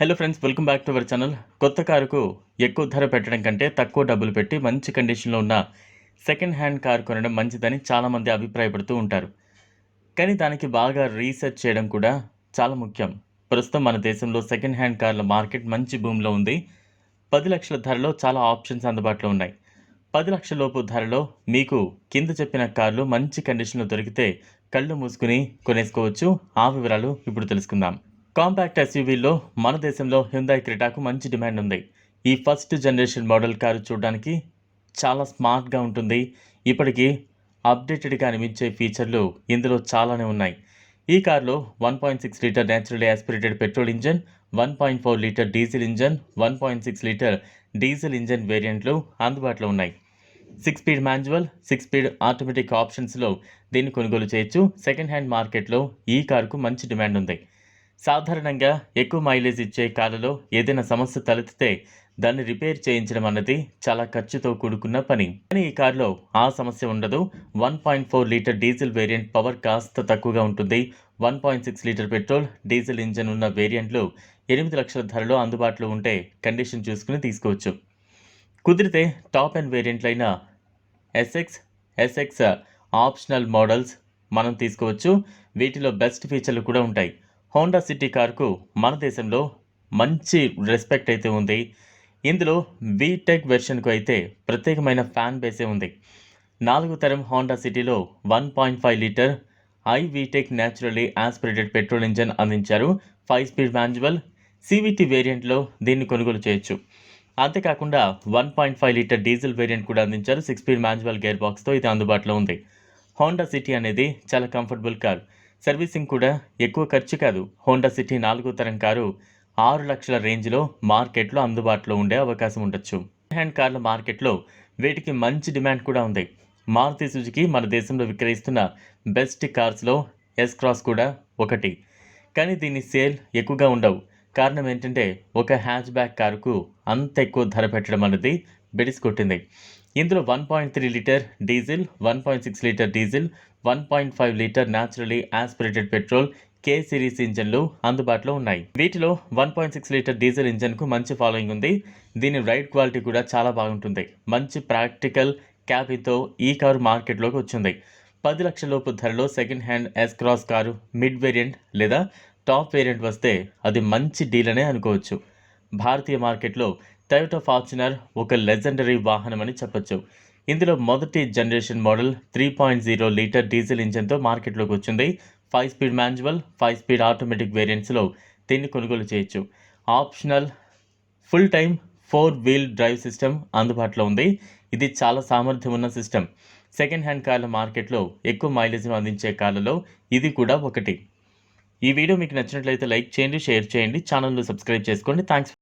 Hello friends welcome back to our channel కొత్త కారుకు ఎక్కువ ధర పెట్టడం కంటే తక్కువ డబ్బులు పెట్టి మంచి కండిషన్లో ఉన్న సెకండ్ హ్యాండ్ కారు కొనడం మంచిదని చాలామంది అభిప్రాయపడుతూ ఉంటారు. కానీ దానికి బాగా రీసెర్చ్ చేయడం కూడా చాలా ముఖ్యం. ప్రస్తుతం మన దేశంలో సెకండ్ హ్యాండ్ కార్ల మార్కెట్ మంచి భూమిలో ఉంది. పది లక్షల ధరలో చాలా ఆప్షన్స్ అందుబాటులో ఉన్నాయి. పది లక్షల లోపు ధరలో మీకు కింద చెప్పిన కార్లు మంచి కండిషన్లో దొరికితే కళ్ళు మూసుకుని కొనేసుకోవచ్చు. ఆ వివరాలు ఇప్పుడు తెలుసుకుందాం. కాంపాక్ట్ ఎస్యూవీలో మన దేశంలో హ్యుందాయ్ క్రిటాకు మంచి డిమాండ్ ఉంది. ఈ ఫస్ట్ జనరేషన్ మోడల్ కారు చూడడానికి చాలా స్మార్ట్గా ఉంటుంది. ఇప్పటికీ అప్డేటెడ్గా అనిపించే ఫీచర్లు ఇందులో చాలానే ఉన్నాయి. ఈ కార్లో one point six litre natural aspirated petrol engine one point four litre diesel engine one point six litre diesel engine వేరియంట్లు అందుబాటులో ఉన్నాయి. Six speed manual six speed automatic ఆప్షన్స్లో దీన్ని కొనుగోలు చేయొచ్చు. సెకండ్ హ్యాండ్ మార్కెట్లో ఈ కారుకు మంచి డిమాండ్ ఉంది. సాధారణంగా ఎక్కువ మైలేజ్ ఇచ్చే కార్లలో ఏదైనా సమస్య తలెత్తితే దాన్ని రిపేర్ చేయించడం అన్నది చాలా ఖర్చుతో కూడుకున్న పని. కానీ ఈ కారులో ఆ సమస్య ఉండదు. One point four litre diesel variant power కాస్త తక్కువగా ఉంటుంది. One point six litre petrol diesel engine ఉన్న వేరియంట్లు ఎనిమిది లక్షల ధరలో అందుబాటులో ఉంటే కండిషన్ చూసుకుని తీసుకోవచ్చు. కుదిరితే టాప్ అండ్ వేరియంట్లైన ఎస్ఎక్స్ ఎస్ఎక్స్ ఆప్షనల్ మోడల్స్ మనం తీసుకోవచ్చు. వీటిలో బెస్ట్ ఫీచర్లు కూడా ఉంటాయి. హోండా సిటీ కార్కు మన దేశంలో మంచి రెస్పెక్ట్ అయితే ఉంది. ఇందులో వీటెక్ వెర్షన్కు అయితే ప్రత్యేకమైన ఫ్యాన్ బేసే ఉంది. నాలుగు తరం హోండా సిటీలో one point five litre I VTEC naturally aspirated petrol engine అందించారు. ఫైవ్ స్పీడ్ మాన్యువల్ సివిటీ వేరియంట్లో దీన్ని కొనుగోలు చేయొచ్చు. అంతేకాకుండా one point five litre diesel variant కూడా అందించారు. సిక్స్ స్పీడ్ మాన్యువల్ గేర్ బాక్స్తో ఇది అందుబాటులో ఉంది. హోండా సిటీ అనేది చాలా కంఫర్టబుల్ కార్ సర్వీసింగ్ కూడా ఎక్కువ ఖర్చు కాదు. హోండా సిటీ నాలుగో తరం కారు ఆరు లక్షల రేంజ్లో మార్కెట్లో అందుబాటులో ఉండే అవకాశం ఉండొచ్చు. హ్యాండ్ కార్ల మార్కెట్లో వీటికి మంచి డిమాండ్ కూడా ఉంది. మారుతి సుజుకి మన దేశంలో విక్రయిస్తున్న బెస్ట్ కార్స్లో ఎస్ క్రాస్ కూడా ఒకటి. కానీ దీని సేల్ ఎక్కువగా ఉండవు. కారణం ఏంటంటే ఒక హ్యాచ్ బ్యాక్ కారుకు అంత ఎక్కువ ధర పెట్టడం అనేది బిడిసి కొట్టింది. ఇందులో one point three litre diesel one point six litre diesel one point five litre naturally aspirated petrol K series ఇంజన్లు అందుబాటులో ఉన్నాయి. వీటిలో one point six litre diesel ఇంజన్కు మంచి ఫాలోయింగ్ ఉంది. దీని రైడ్ క్వాలిటీ కూడా చాలా బాగుంటుంది. మంచి ప్రాక్టికల్ క్యాబిన్తో ఈ కారు మార్కెట్లోకి వచ్చింది. పది లక్షల లోపు ధరలో second hand S cross car mid variant లేదా టాప్ వేరియంట్ వస్తే అది మంచి డీల్ అనే అనుకోవచ్చు. భారతీయ మార్కెట్లో టయోటా ఫార్చునర్ ఒక లెజెండరీ వాహనం అని చెప్పొచ్చు. ఇందులో మొదటి generation model three point zero litre diesel ఇంజన్తో మార్కెట్లోకి వచ్చింది. Five speed manual five speed automatic వేరియంట్స్లో దీన్ని కొనుగోలు చేయొచ్చు. Optional full time four wheel drive system అందుబాటులో ఉంది. ఇది చాలా సామర్థ్యం ఉన్న సిస్టమ్ సెకండ్ హ్యాండ్ కార్ల మార్కెట్లో ఎక్కువ మైలేజ్ను అందించే కార్లలో ఇది కూడా ఒకటి. ఈ వీడియో మీకు నచ్చినట్లయితే లైక్ చేయండి షేర్ చేయండి ఛానల్ను సబ్స్క్రైబ్ చేసుకోండి. థ్యాంక్స్